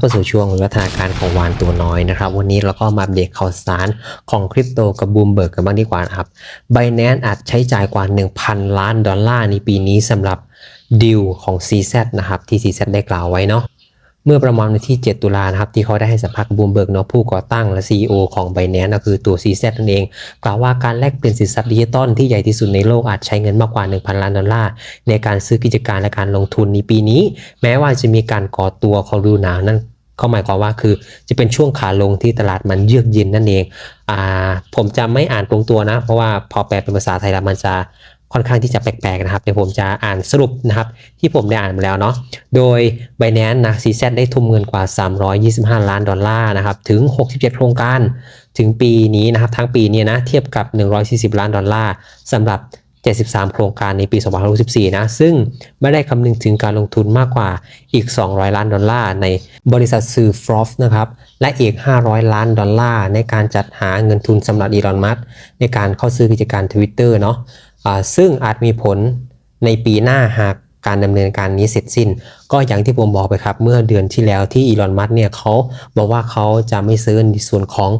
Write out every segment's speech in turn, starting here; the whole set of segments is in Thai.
เข้าสู่ช่วงวิวัฒนาการของวานตัวน้อยนะครับ วันนี้เราก็มาอัปเดตข่าวสารของคริปโตกับบูมเบิร์กกันบ้างดีกว่านะครับใบแนนอาจใช้จ่ายกว่า 1,000 ล้านดอลลาร์ในปีนี้สำหรับดิวของ CZ นะครับที่ CZ ได้กล่าวไว้เนาะ เมื่อประมาณวันที่ 7 ตุลานะครับที่เขาได้ให้สัมภาษณ์บูมเบิร์กเนาะผู้ก่อตั้งและ CEO ของ b i n a n c e ก็คือตัว CZ นั่นเอง กล่าวว่าการแลกเปลี่ยนสินทรัพย์ดิจิตอลที่ใหญ่ที่สุดในโลกอาจใช้เงินมากกว่า 1,000 ล้านดอลลาร์ในการซื้อกิจการและการลงทุนในปีนี้ แม้ว่าจะมีการก่อตัวของฤดูหนาวนั่นก็หมายความว่าคือจะเป็นช่วงขาลงที่ตลาดมันเยือกเย็นนั่นเองอ่าผมจะไม่อ่านตรงตัวนะ เพราะว่าพอแปลเป็นภาษาไทยแล้วมันจะ ค่อนข้างที่จะแปลกๆนะครับเดี๋ยวผมจะอ่านสรุปนะครับ ที่ผมได้อ่านมาแล้วเนาะโดย b i n a n c e นะ CZ ได้ทุ่มเงินกว่า 325 ล้านดอลลาร์นะครับถึง 67 โครงการถึงปีนี้นะครับทั้งปีนี้นะเทียบกับ 140 ล้านดอลลาร์สำหรับ 73 โครงการในปี 2064 นะ ซึ่งไม่ได้คำนึงถึงการลงทุนมากกว่าอีก 200 ล้านดอลลาร์ในบริษัทซื้อฟรอฟนะครับ และอีก 500 ล้านดอลลาร์ในการจัดหาเงินทุนสำหรับอีลอน มัสในการเข้าซื้อกิจการ Twitter เนาะ ซึ่งอาจมีผลในปีหน้าหากการดำเนินการนี้เสร็จสิ้น ก็อย่างที่ผมบอกไปครับ เมื่อเดือนที่แล้วที่อีลอนมัสเนี่ยเขาบอกว่าเขาจะไม่ซื้อในส่วนของ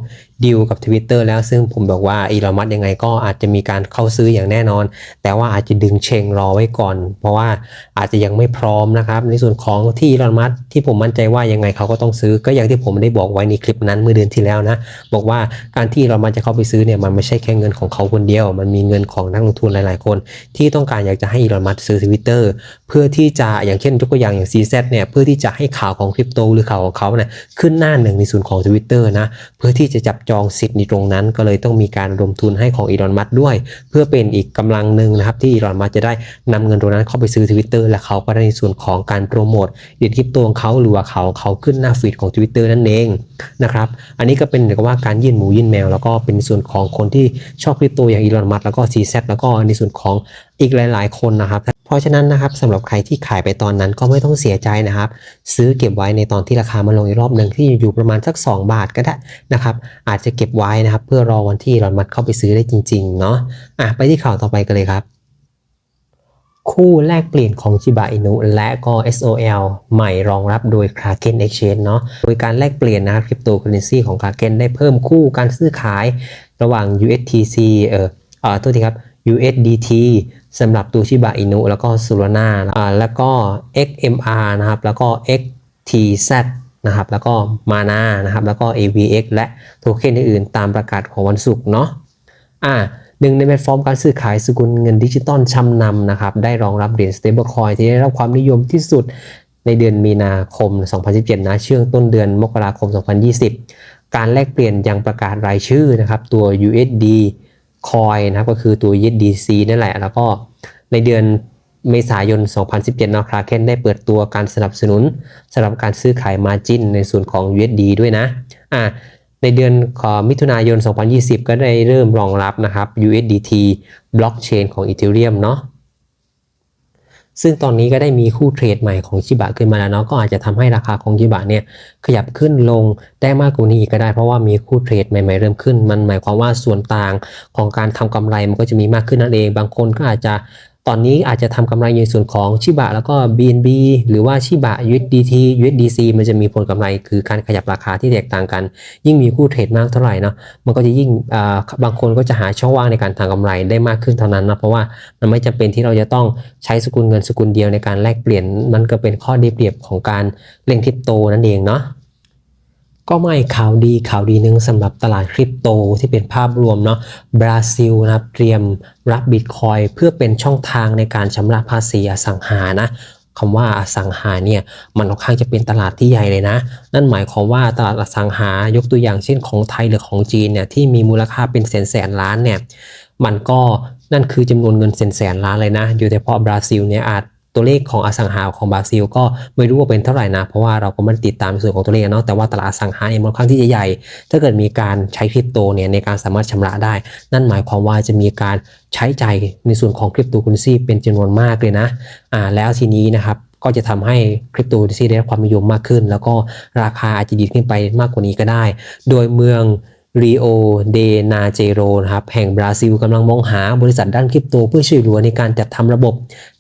ดีลกับ Twitter แล้วซึ่งผมบอกว่าอีลอนมัสยังไงก็อาจจะมีการเข้าซื้ออย่างแน่นอน แต่ว่าอาจจะดึงเชงรอไว้ก่อน เพราะว่าอาจจะยังไม่พร้อมนะครับ ในส่วนของที่อีลอนมัสที่ผมมั่นใจว่ายังไงเขาก็ต้องซื้อ ก็อย่างที่ผมได้บอกไว้ในคลิปนั้นเมื่อเดือนที่แล้วนะ บอกว่าการที่อีลอนมัสจะเข้าไปซื้อเนี่ยมันไม่ใช่แค่เงินของเขาคนเดียว มันมีเงินของนักลงทุนหลาย ๆ คน ที่ต้องการอยากจะให้อีลอนมัสซื้อ Twitter เพื่อที่จะอย่างเช่นยกตัวอย่างอย่าง CZ เนี่ยเพื่อที่จะให้ข่าวของคริปโตหรือข่าวของเขาเนี่ยขึ้นหน้าหนึ่งในส่วนของ Twitter นะเพื่อที่จะจับจองสิทธิ์ในตรงนั้น ก็เลยต้องมีการระดมทุนให้ของอีลอนมัสด้วย เพื่อเป็นอีกกำลังหนึ่งนะครับที่อีลอนมัสจะได้นำเงินตรงนั้นเข้าไปซื้อ Twitter และเขาก็ได้ในส่วนของการโปรโมทเหรียญคริปโตของเขาหรือว่าเขาเขาขึ้นหน้าฟีดของ Twitter นั่นเองนะครับอันนี้ก็เป็นเหมือนกับว่าการยื่นหมูยื่นแมว แล้วก็เป็นส่วนของคนที่ชอบคริปโตอย่างอีลอนมัสแล้วก็ CZ แล้วก็ในส่วนของอีกหลาย ๆ คนนะครับ เพราะฉะนั้นนะครับสำหรับใครที่ขายไปตอนนั้นก็ไม่ต้องเสียใจนะครับ ซื้อเก็บไว้ในตอนที่ราคามันลงอีกรอบหนึ่งที่อยู่ประมาณสัก 2 บาทก็ได้นะครับ อาจจะเก็บไว้นะครับ เพื่อรอวันที่เรามัดเข้าไปซื้อได้จริงๆเนาะอะไปที่ข่าวต่อไปกันเลยครับ คู่แลกเปลี่ยนของ Shiba Inu และก็ SOL ใหม่รองรับโดย Kraken Exchange เนาะโดยการแลกเปลี่ยนนะครับคริปโตเคอเรนซีของ Kraken ได้เพิ่มคู่การซื้อขายระหว่าง USTC เอ่อเอ่อโทษทีครับ USDT สำหรับตัวชิบะอินุแล้วก็ Solana อ่าแล้วก็ XMR นะครับแล้วก็ XTZ นะครับแล้วก็ Mana นะครับแล้วก็ AVX และโทเค็นอื่นๆ ตามประกาศของวันศุกร์เนาะอ่าหนึ่งในแพลตฟอร์มการซื้อขายสกุลเงินดิจิตอลชำนำนะครับได้รองรับเหรียญ stablecoin ที่ได้รับความนิยมที่สุดในเดือนมีนาคม 2017 นะช่วงต้นเดือนมกราคม 2020 การแลกเปลี่ยนยังประกาศรายชื่อนะครับตัว USD คอยนะครับก็คือตัว USDC นั่นแหละ แล้วก็ในเดือนเมษายน 2017เนาะคราเคนได้เปิดตัวการสนับสนุนสำหรับการซื้อขายมาจินในส่วนของ USD ด้วยนะอ่าในเดือนอมิถุนายน 2020 ก็ได้เริ่มรองรับนะครับ USDT บล็อกเชนของ Ethereum เนาะ ซึ่งตอนนี้ก็ได้มีคู่เทรดใหม่ของชิบะขึ้นมาแล้วเนาะก็อาจจะทำให้ราคาของชิบะเนี่ยขยับขึ้นลงได้มากกว่านี้อีกก็ได้ เพราะว่ามีคู่เทรดใหม่ๆเริ่มขึ้น มันหมายความว่าส่วนต่างของการทำกำไรมันก็จะมีมากขึ้นนั่นเอง บางคนก็อาจจะ อนนี้อาจจะทำกำไรในส่วนของชิบะแล้วก็ BNB หรือว่าชิบะ USDT USDC มันจะมีผลกำไรคือการขยับราคาที่แตกต่างกัน ยิ่งมีคู่เทรดมากเท่าไหร่เนาะมันก็จะยิ่งบางคนก็จะหาช่องว่างในการทำกำไรได้มากขึ้นเท่านั้นนะเพราะว่ามันไม่จำเป็นที่เราจะต้องใช้สกุลเงินสกุลเดียวในการแลกเปลี่ยนมันก็เป็นข้อดีเปรียบของการเล่นคริปโตนั่นเองเนาะ ก็ไม่ข่าวดีข่าวดีหนึ่งสำหรับตลาดคริปโตที่เป็นภาพรวมเนาะบราซิลนะครับเตรียมรับบิตคอยเพื่อเป็นช่องทางในการชำระภาษีอสังหานะคำว่าอสังหาเนี่ยมันค่อนข้างจะเป็นตลาดที่ใหญ่เลยนะ นั่นหมายความว่าตลาดอสังหายกตัวอย่างเช่นของไทยหรือของจีนเนี่ยที่มีมูลค่าเป็นแสนแสนล้านเนี่ยมันก็นั่นคือจำนวนเงินแสนแสนล้านเลยนะ อยู่เฉพาะบราซิลเนี่ยอาจ ตัวเลขของอสังหาของบราซิล ก็ไม่รู้ว่าเป็นเท่าไหร่นะ เพราะว่าเราก็ไม่ติดตามในส่วนของตัวเลขเนาะแต่ว่าตลาดอสังหาเองมันค่อนข้างที่จะใหญ่ ถ้าเกิดมีการใช้คริปโตเนี่ยในการสามารถชำระได้ นั่นหมายความว่าจะมีการใช้ใจในส่วนของคริปโตคอเรนซีเป็นจำนวนมากเลยนะอ่าแล้วทีนี้นะครับก็จะทำให้คริปโตคอเรนซีได้รับความนิยมมากขึ้น แล้วก็ราคาอาจจะดีขึ้นไปมากกว่านี้ก็ได้ โดยเมือง ริโอเดนาเจโรนะครับแห่งบราซิลกำลังมองหาบริษัทด้านคริปโตเพื่อช่วยเหลือในการจัดทำระบบ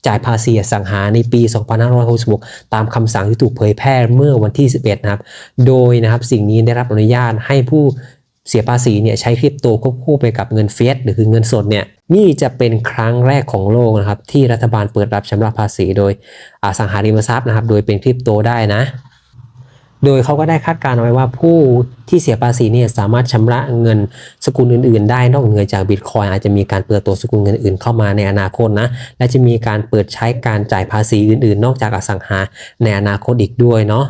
จ่ายภาษีสังหาในปี 2566 ตามคำสั่งที่ถูกเผยแพร่เมื่อวันที่ 11 นะครับ โดยนะครับสิ่งนี้ได้รับอนุญาตให้ผู้เสียภาษีเนี่ยใช้คริปโตควบคู่ไปกับเงินเฟสหรือคือเงินสดเนี่ยนี่จะเป็นครั้งแรกของโลกนะครับที่รัฐบาลเปิดรับชำระภาษีโดยอสังหาริมทรัพย์นะครับ โดยเป็นคริปโตได้นะ โดยเขาก็ได้คาดการณ์เอาไว้ว่าผู้ที่เสียภาษีเนี่ยสามารถชำระเงินสกุลอื่น ๆ ได้นอกเหนือจากบิตคอยอาจจะมีการเปิดตัวสกุลเงินอื่นเข้ามาในอนาคตนะและจะมีการเปิดใช้การจ่ายภาษีอื่น ๆ นอกจากอสังหาในอนาคตอีกด้วยเนาะ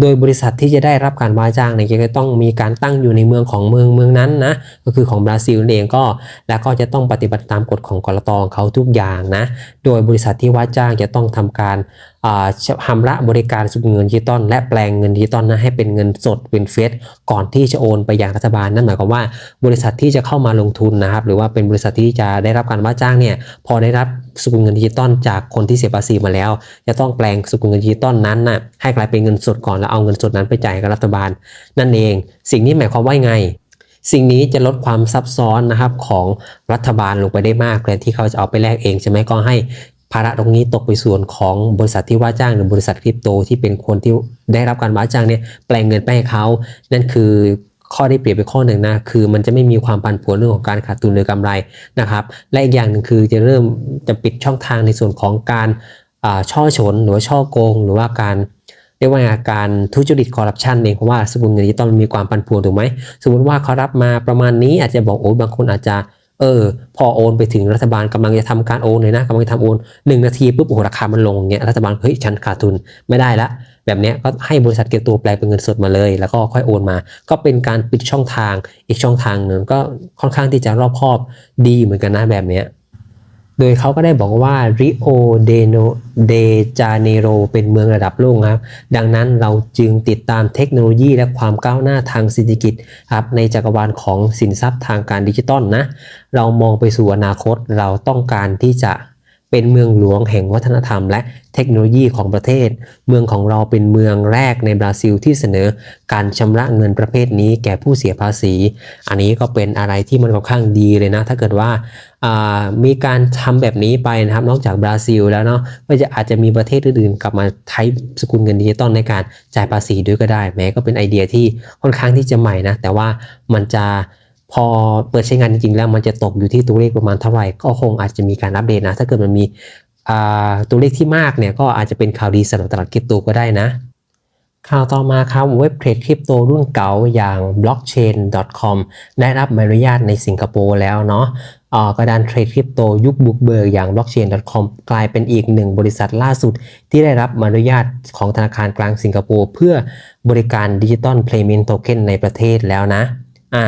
โดยบริษัทที่จะได้รับการว่าจ้างเนี่ยจะต้องมีการตั้งอยู่ในเมืองของเมืองเมืองนั้นนะก็คือของบราซิลเองก็ แล้วก็จะต้องปฏิบัติตามกฎของกรตองเขาทุกอย่างนะโดยบริษัทที่ว่าจ้างจะต้องทำการ ชำระบริการสกุลเงินดิจิตอลและแปลงเงินดิจิตอลนะให้เป็นเงินสดเป็นเฟสก่อนที่จะโอนไปยังรัฐบาลนั่นหมายความว่า บริษัทที่จะเข้ามาลงทุนนะครับ หรือว่าเป็นบริษัทที่จะได้รับการว่าจ้างเนี่ยพอได้รับสกุลเงินดิจิตอลจากคนที่เสียภาษีมาแล้ว จะต้องแปลงสกุลเงินดิจิตอลนั้นน่ะให้กลายเป็นเงินสดก่อนแล้วเอาเงินสดนั้นไปจ่ายกับรัฐบาล นั่นเอง สิ่งนี้หมายความว่าไงสิ่งนี้จะลดความซับซ้อนนะครับของรัฐบาลลงไปได้มากแทนที่เขาจะเอาไปแลกเองใช่ไหมก็ให้ ภาระตรงนี้ตกไปส่วนของบริษัทที่ว่าจ้างหรือบริษัทคริปโต ที่เป็นคนที่ได้รับการว่าจ้างเนี่ยแปลงเงินไปให้เขา นั่นคือข้อได้เปรียบไปข้อหนึ่งนะคือมันจะไม่มีความผันผวนเรื่องของการขาดทุนหรือกำไรนะครับ และอีกอย่างหนึ่งคือจะเริ่มจะปิดช่องทางในส่วนของการช่อฉนหรือว่าช่อโกง หรือว่าการเรียกว่าการทุจริตคอร์รัปชันเองเพราะว่าสกุลเงินดิจิตอลมีความปันผวนถูกไหมสมมติว่าเขารับมาประมาณนี้อาจจะบอกโอ้บางคนอาจจะ เออ พอโอนไปถึงรัฐบาลกำลังจะทำการโอนเลยนะกำลังจะทำโอนหนึ่งนาทีปุ๊บโอ้โหราคามันลงเงี้ยรัฐบาลเฮ้ยฉันขาดทุนไม่ได้ละแบบนี้ก็ให้บริษัทเก็บตัวแปลเป็นเงินสดมาเลย แล้วก็ค่อยโอนมา ก็เป็นการปิดช่องทางอีกช่องทางหนึ่งก็ค่อนข้างที่จะรอบคอบดีเหมือนกันนะแบบเนี้ย โดยเขาก็ได้บอกว่าริโอเดโนเดจาเนโรเป็นเมืองระดับโลกครับ ดังนั้นเราจึงติดตามเทคโนโลยีและความก้าวหน้าทางเศรษฐกิจครับในจักรวาลของสินทรัพย์ทางการดิจิตอลนะ เรามองไปสู่อนาคตเราต้องการที่จะ เป็นเมืองหลวงแห่งวัฒนธรรม และเทคโนโลยีของประเทศ เมืองของเราเป็นเมืองแรกในบราซิลที่เสนอการชำระเงินประเภทนี้แก่ผู้เสียภาษี อันนี้ก็เป็นอะไรที่มันค่อนข้างดีเลยนะ ถ้าเกิดว่ามีการทำแบบนี้ไปนะครับ นอกจากบราซิลแล้วเนาะก็จะอาจจะมีประเทศอื่นๆ กลับมาใช้สกุลเงินดิจิตอลในการจ่ายภาษีด้วยก็ได้ แม้ก็เป็นไอเดียที่ค่อนข้างที่จะใหม่นะ แต่ว่ามันจะ พอเปิดใช้งานจริงๆแล้วมันจะตกอยู่ที่ตัวเลขประมาณเท่าไหร่ก็คงอาจจะมีการอัปเดตนะ ถ้าเกิดมันมีตัวเลขที่มากเนี่ยก็อาจจะเป็นข่าวดีสำหรับตลาดคริปโตก็ได้นะข่าวต่อมาครับเว็บเทรดคริปโตรุ่นเก่าอย่าง blockchain.com ได้รับใบอนุญาตในสิงคโปร์แล้วเนาะกระดานเทรดคริปโตยุคบุกเบิกอย่าง blockchain.com กลายเป็นอีกหนึ่งบริษัทล่าสุด ที่ได้รับใบอนุญาตของธนาคารกลางสิงคโปร์เพื่อบริการดิจิตอลเพลย์เมนต์โทเค็นในประเทศแล้วนะอ่า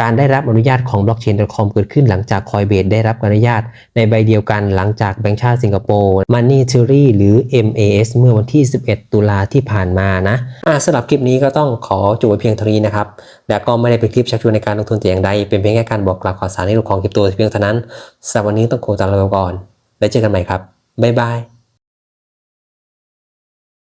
การได้รับอนุญาตของ blockchain.com เกิดขึ้นหลังจาก Coinbase ได้รับอนุญาต ในใบเดียวกันหลังจากแบงก์ชาติสิงคโปร์ Money Theory หรือ MAS เมื่อวันที่ 11 ตุลาที่ผ่านมานะอ่าสำหรับคลิปนี้ก็ต้องขอจบเพียงเท่านี้นะครับ และก็ไม่ได้เป็นคลิปชักชวนในการลงทุนแต่อย่างใด เป็นเพียงแค่การบอกกล่าวข่าวสารในเรื่องของคริปโตเพียงเท่านั้นสำหรับวันนี้ต้องขอตัวลาไปก่อน แล้วเจอกันใหม่ครับบ๊ายบาย